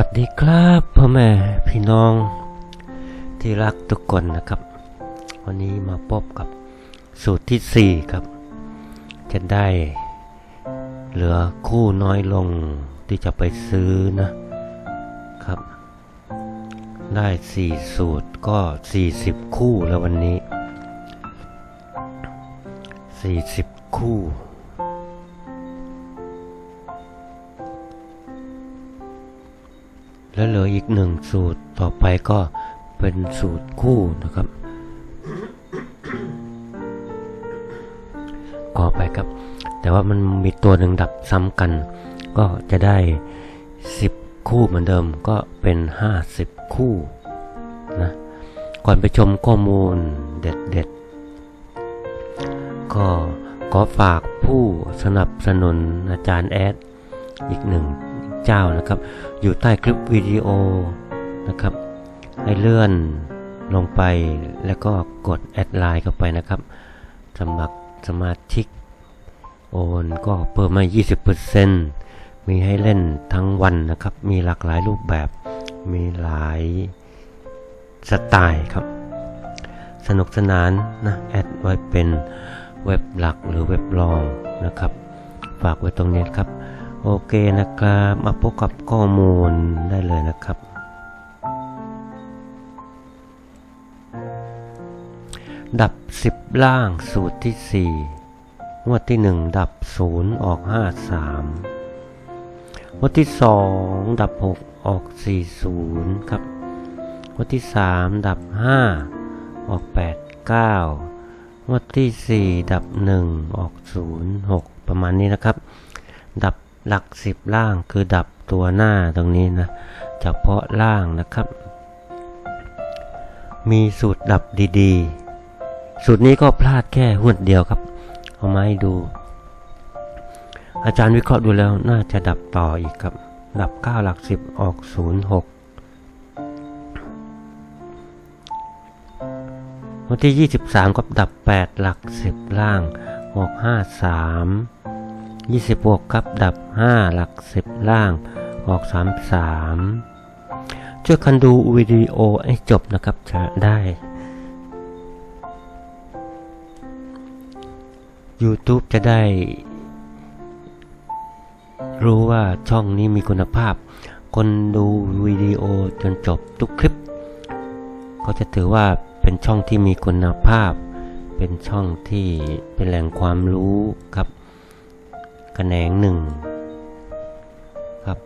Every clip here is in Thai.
วัสดีครับพ่อแม่พี่น้องที่รักทุกคนนะครับ วันนี้มาพบกับสูตรที่ 4 ครับ จะได้เหลือคู่น้อยลงที่จะไปซื้อนะครับ ได้ 4 สูตรก็ 40 คู่แล้ววันนี้ 40 คู่ แล้วเหลืออีกหนึ่งสูตรต่อไปก็เป็นสูตรคู่นะครับ ขอไปครับ แต่ว่ามันมีตัวหนึ่งดับซ้ำกัน ก็จะได้ 10 คู่เหมือนเดิมก็เป็น 50 คู่นะก่อนไปชมข้อมูลเด็ดๆ ก็ขอฝากผู้สนับสนุนอาจารย์แอดอีกหนึ่ง เจ้านะครับ อยู่ใต้คลิปวิดีโอนะครับ ให้เลื่อนลงไปแล้วก็กดแอดไลน์เข้าไปนะครับสมัครสมาชิกโอนก็เพิ่มมา 20%มีให้เล่นทั้งวันนะครับ มีหลากหลายรูปแบบ มีหลายสไตล์ครับ สนุกสนานนะ แอดไว้เป็นเว็บหลักหรือเว็บรองนะครับ ฝากไว้ตรงนี้ครับ โอเคนะครับ มาพบกับข้อมูลได้เลยนะครับ ดับ 10 ล่างสูตรที่ 4 งวดที่ 1 ดับ 0 ออก 53 งวดที่ 2 ดับ 6 ออก 40 ครับ งวดที่ 3 ดับ 5 ออก 89งวดที่ 4 ดับ 1 ออก 0 6 ประมาณนี้นะครับ ดับ หลัก10ล่างคือดับตัวหน้าตรงนี้นะเฉพาะล่างนะครับ มีสูตรดับดีๆ สูตรนี้ก็พลาดแค่หวดเดียวครับ เอามาให้ดู อาจารย์วิเคราะห์ดูแล้วน่าจะดับต่ออีกครับ ดับ 9 หลัก 10 ออก 0 6วันที่ 23กับดับ 8 หลัก 10 ล่างออ ก5 3 26ครับดับ 5 หลัก 10 ล่าง ออก 3 3 ช่วยกันดูวิดีโอให้จบนะครับจะได้ YouTube จะได้ รู้ว่าช่องนี้มีคุณภาพ คนดูวิดีโอจนจบทุกคลิปเขาจะถือว่าเป็นช่องที่มีคุณภาพ เป็นช่องที่เป็นแหล่งความรู้ครับ คะแนนหนึ่งครับ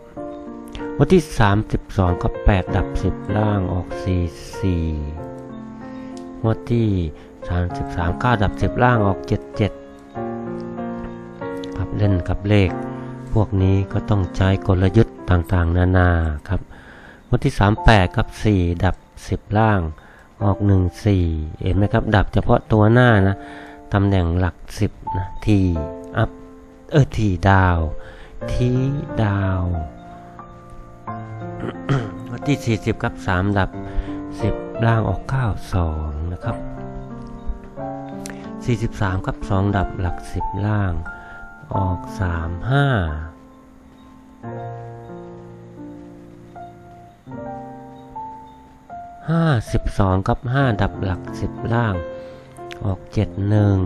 วันที่ 32ก็8ดับ 10 ล่างออก 44วันที่ 33 9 ดับ 10 ล่างออก 77 ครับเล่นกับเลข พวกนี้ก็ต้องใช้กลยุทธ์ต่างๆ นานาครับวันที่ 38ครับ 4 ดับ 10 ล่างออก 14 เห็นไหมครับ ดับเฉพาะตัวหน้านะ ตำแหน่งหลัก 10 นะทีอัพ เออทีดาว ทีดาวที่สี่สิบกับสามดับสิบล่างออกเก้าสองนะครับสี่สิบสามกับสองดับหลักสิบล่าง ออกสามห้าห้าสิบสองกับห้าดับหลักสิบล่าง ออกเจ็ดหนึ่ง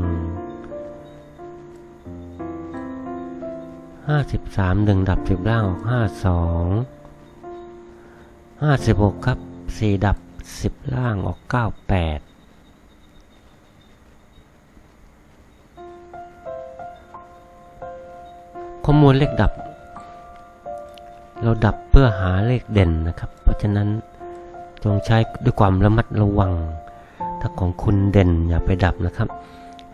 71 53 1ดับ10ล่างออก52 56ครับ4ดับ10ล่างออก98ข้อมูลเลขดับ เราดับเพื่อหาเลขเด่นนะครับ เพราะฉะนั้นจงใช้ด้วยความระมัดระวัง ถ้าของคุณเด่นอย่าไปดับนะครับ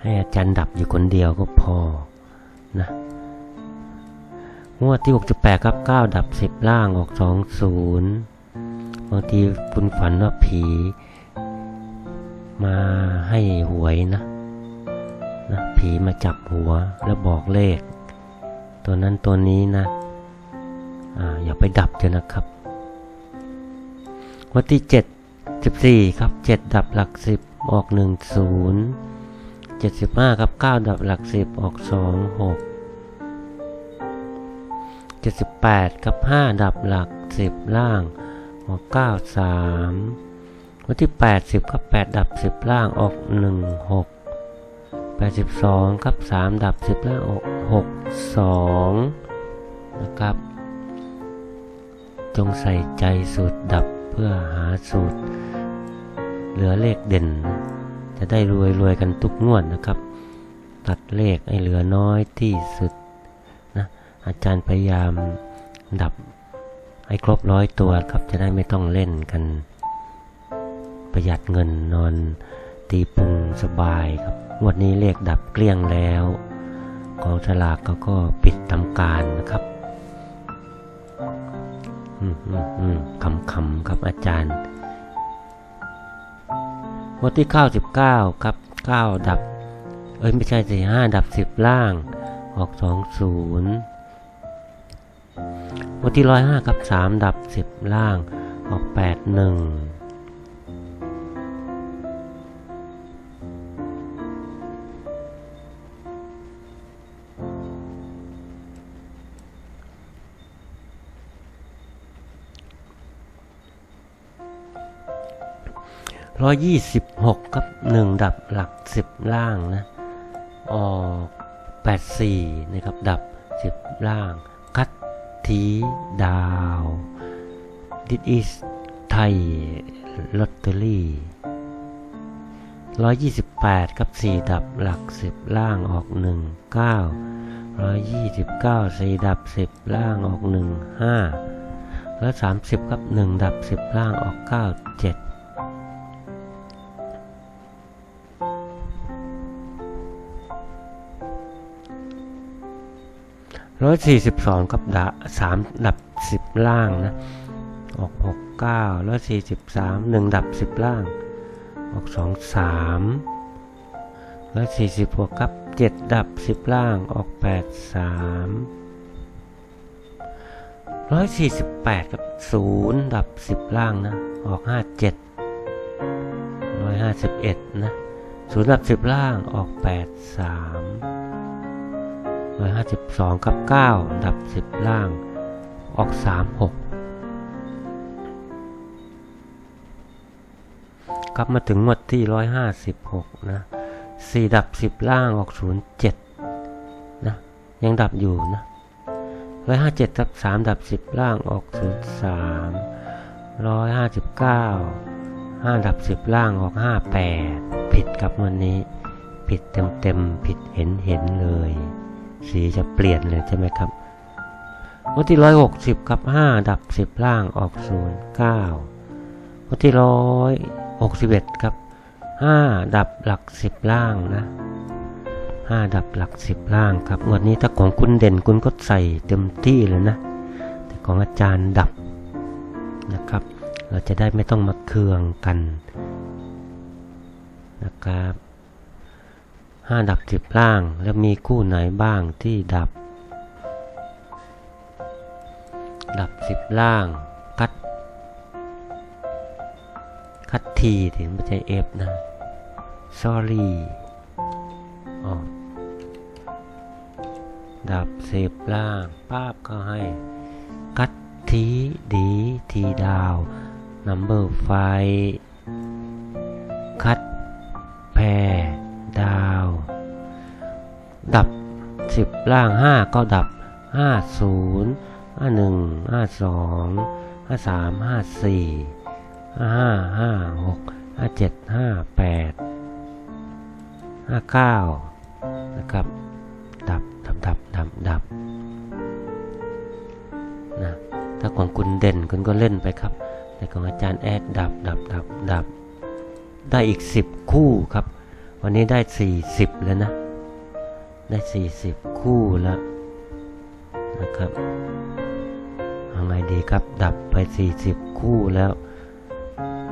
ให้อาจารย์ดับอยู่คนเดียวก็พอนะ งวดที่ 68 ครับ 9 ดับ 10 ล่างออก 20 บางทีคุณฝันว่าผี มาให้หวยนะนะ ผีมาจับหัวแล้วบอกเลข ตัวนั้นตัวนี้นะอ่าอย่าไปดับเถอะนะครับวันที่เจ็ดสิบสี่ครับเจ็ดดับหลักสิบออกหนึ่งศูนย์เจ็ดสิบห้าครับเก้าดับหลักสิบออกส องหกเจ็ดสิบแปดครับห้าดับหลักสิบล่างออกเก้าสามวันที่แปดสิบครับแปดดับสิบล่างออกหนึ่งหกแปดสิบสองครับสามดับสิบล่างออกหกสองนะครับ จงใส่ใจสูตรดับเพื่อหาสูตร เหลือเลขเด่น จะได้รวยรวยกันทุกงวดนะครับ ตัดเลขให้เหลือน้อยที่สุด อาจารย์พยายามดับให้ครบร้อยตัวครับจะได้ไม่ต้องเล่นกัน ประหยัดเงินนอนตีปุงสบายครับงวดนี้เลขดับเกลี้ยงแล้วกองฉลากเขาก็ปิดทำการนะครับอืมอืมอืมคำคำครับอาจารย์งวดที่เก้าสิบเก้าครับเก้าดับ เอ้ยไม่ใช่สี่ห้าดับสิบล่าง ออกสองศูนย์ วันที่ร้อยห้ากับสามดับสิบล่างออกแปดหนึ่งร้อยยี่สิบหกกับหนึ่งดับหลักสิบล่างนะ ออกแปดสี่นะครับ ดับสิบล่าง ธิดาว This is Thai Lottery 128รับ 4 ดับหลัก 10 ล่างออก 1 9 129 4 ดับ 10 ล่างออก 1 5 และ 30รับ 1 ดับ 10 ล่างออก 9 7 ร้อยสี่สิบสองกับดาสามดับสิบล่างนะออกหกเก้าร้อยสี่สิบสามหนึ่งดับสิบล่าง ออกสองสามร้อยสี่สิบหกกับเจ็ดดับสิบล่างออกแปดสามร้อยสี่สิบแปดกับศูนย์ดับสิบล่างนะออกห้าเจ็ดร้อยห้าสิบเอ็ดนะศูนย์ดับสิบล่างออกแปดสาม ห้าสิบสองกับเก้าดับสิบล่าง ออกสามหกลับมาถึงงวดที่ร้อยห้าสิบหกนะสี่ดับสิบล่างออกศูนย์เจ็ดนะ ยังดับอยู่นะร้อยห้าเจ็ดกับสามดับสิบล่างออกศูนย์สามร้อยห้าสิบเก้าห้าดับสิบล่างออกห้าแปดผิดกับวันนี้ ผิดเต็มเต็มๆผิดเห็นเห็นเลย สีจะเปลี่ยนเลยใช่ไหมครับวันที่ร้อยหกสิบกับห้าดับสิบล่างออกศูนย์เก้าวันที่ร้อยหกสิบเอ็ดครับห้าดับหลักสิบล่างนะห้าดับหลักสิบล่างครับงวดนี้ถ้าของคุณเด่นคุณก็ใส่เต็มที่เลยนะ แต่ของอาจารย์ดับนะครับ เราจะได้ไม่ต้องมาเคืองกันนะครับ ห้าดับสิบล่าง แล้วมีคู่ไหนบ้างที่ดับ ดับสิบล่าง คัด คัดทีถึงไม่ใช่เอฟนะ sorry อ๋อดับสิบล่างป้าบก็ให้ คัดทีดีทีดาว number ไฟคัดแพรดาว ดับสิบล่างห้าก็ดับห้าศูนย์ห้าหนึ่งห้าสองห้าสามห้าสี่ห้าห้าห้าหกห้าเจ็ดห้าแปดห้าเก้านะครับ ดับ ดับ ดับ ดับ ดับ นะ ถ้าของคุณเด่นคุณก็เล่นไปครับ แต่ของอาจารย์แอดดับ ดับ ดับ ดับ ได้อีกสิบคู่ครับ วันนี้ได้สี่สิบแล้วนะ ได้สี่สิบคู่แล้วนะครับเอาไงดีครับดับไปสี่สิบคู่แล้ว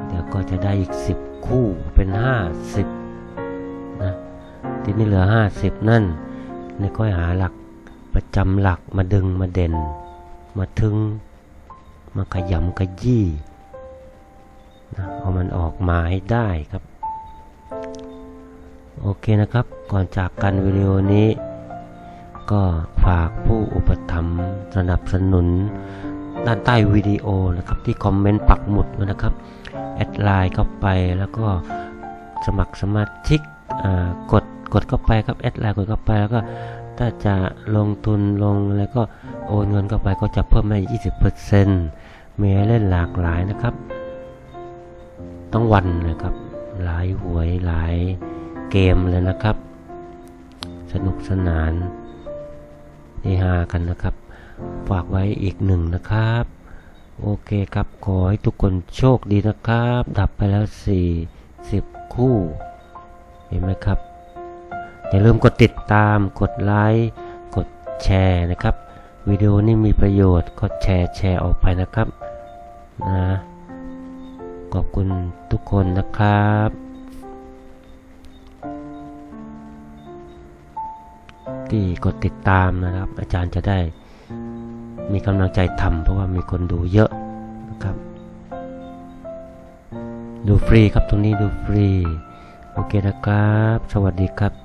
เดี๋ยวก็จะได้อีกสิบคู่เป็นห้าสิบนะทีนี้เหลือห้าสิบนั่นนี่ค่อยหาหลักประจำหลักมาดึงมาเด่น มาทึง มาขยำขยี้นะเอามันออกมาให้ได้ครับ โอเคนะครับ ก่อนจากกันวิดีโอนี้ ก็ฝากผู้อุปถัมภ์สนับสนุน ด้านใต้วิดีโอนะครับ ที่คอมเมนต์ปักหมุดนะครับ แอดไลน์เข้าไปแล้วก็สมัครสมาชิกกดกดเข้าไปครับแอดไลน์กดเข้าไปแล้วก็ถ้าจะลงทุนลงแล้วก็โอนเงินเข้าไปก็จะเพิ่มให้20%มีให้เล่นหลากหลายนะครับทั้งวันนะครับ หลายหวยหลาย เกมเลยนะครับ สนุกสนานเฮฮากันนะครับ ฝากไว้อีกหนึ่งนะครับ โอเคครับ ขอให้ทุกคนโชคดีนะครับ ดับไปแล้ว 40 คู่ เห็นไหมครับ อย่าลืมกดติดตาม กดไลค์ กดแชร์นะครับ วิดีโอนี้มีประโยชน์ ก็แชร์แชร์ออกไปนะครับ นะ ขอบคุณทุกคนนะครับ ที่กดติดตามนะครับ อาจารย์จะได้มีกำลังใจทำเพราะว่ามีคนดูเยอะนะครับ ดูฟรีครับตรงนี้ดูฟรี โอเคนะครับ สวัสดีครับ